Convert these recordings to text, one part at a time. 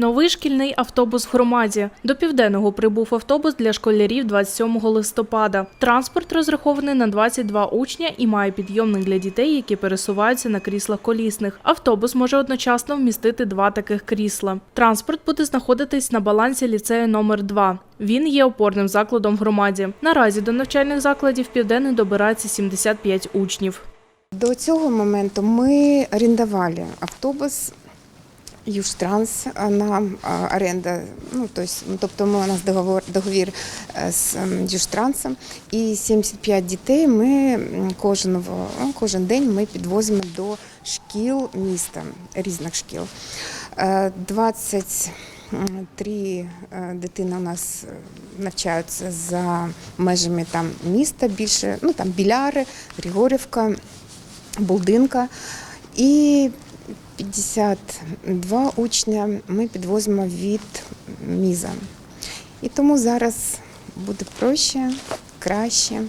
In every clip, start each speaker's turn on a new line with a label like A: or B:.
A: Новий шкільний автобус в громаді. До південного прибув автобус для школярів 27 листопада. Транспорт розрахований на 22 учня і має підйомник для дітей, які пересуваються на кріслах колісних. Автобус може одночасно вмістити два таких крісла. Транспорт буде знаходитись на балансі ліцею номер 2 Він є опорним закладом в громаді. Наразі до навчальних закладів південний добирається 75 учнів.
B: До цього моменту ми орендували автобус Южтранс на оренда. Ну, то есть, ну, тобто ми, у нас договор, договір е, з ем, Южтрансом. І 75 дітей ми кожного, ну, кожен день ми підвозимо до шкіл міста, різних шкіл. Е, 23 е, дитини у нас е, навчаються за межами там міста більше, ну там Біляри, Григорівка, Булдинка. І 52 учня ми підвозимо від міза. І тому зараз буде проще, краще,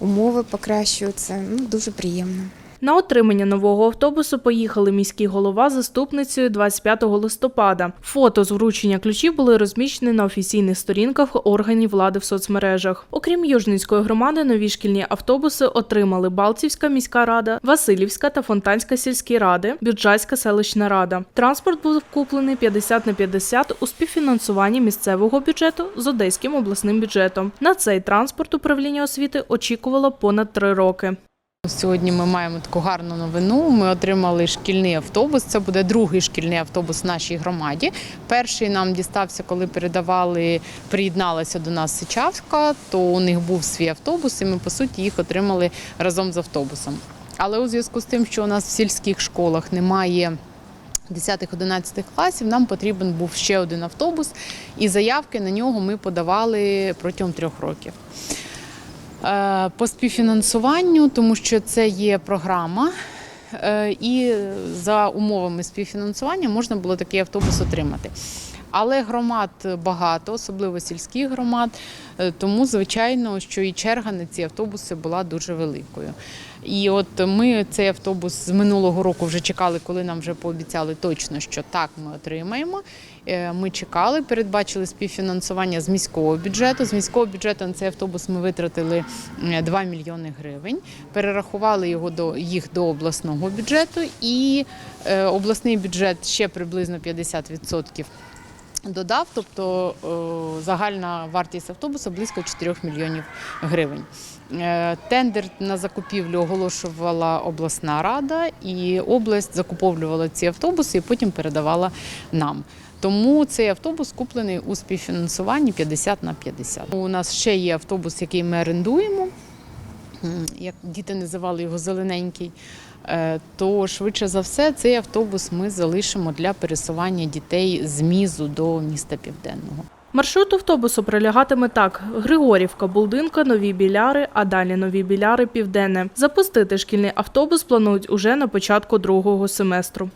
B: умови покращуються. Ну, дуже приємно.
A: На отримання нового автобусу поїхали міський голова заступницею 25 листопада. Фото з вручення ключів були розміщені на офіційних сторінках органів влади в соцмережах. Окрім Южницької громади, нові шкільні автобуси отримали Балтівська міська рада, Васильівська та Фонтанська сільські ради, Бюджацька селищна рада. Транспорт був куплений 50 на 50 у співфінансуванні місцевого бюджету з Одеським обласним бюджетом. На цей транспорт управління освіти очікувало понад три роки.
C: Сьогодні ми маємо таку гарну новину. Ми отримали шкільний автобус. Це буде другий шкільний автобус в нашій громаді. Перший нам дістався, коли передавали, приєдналася до нас Сичавська, то у них був свій автобус, і ми по суті їх отримали разом з автобусом. Але у зв'язку з тим, що у нас в сільських школах немає 10-11 класів, нам потрібен був ще один автобус, і заявки на нього ми подавали протягом трьох років. Е, По співфінансуванню, тому що це є програма, е, і за умовами співфінансування можна було такий автобус отримати. Але громад багато, особливо сільських громад, е, тому звичайно, що і черга на ці автобуси була дуже великою. І от ми цей автобус з минулого року вже чекали, коли нам вже пообіцяли точно, що так ми отримаємо. Е, Ми чекали, передбачили співфінансування з міського бюджету. З міського бюджету на цей автобус ми витратили е, 2 мільйони гривень, перерахували його до їх до обласного бюджету, і е, обласний бюджет ще приблизно 50% додав, тобто е, загальна вартість автобуса близько 4 мільйонів гривень. Е, Тендер на закупівлю оголошувала обласна рада, і область закуповувала ці автобуси і потім передавала нам. Тому цей автобус куплений у співфінансуванні 50 на 50. У нас ще є автобус, який ми орендуємо. Як діти називали його зелененький, Е, то швидше за все цей автобус ми залишимо для пересування дітей з мізу до міста Південного.
A: Маршрут автобусу пролягатиме так: Григорівка, Булдинка, Нові Біляри, а далі Нові Біляри, Південне. Запустити шкільний автобус планують уже на початку другого семестру.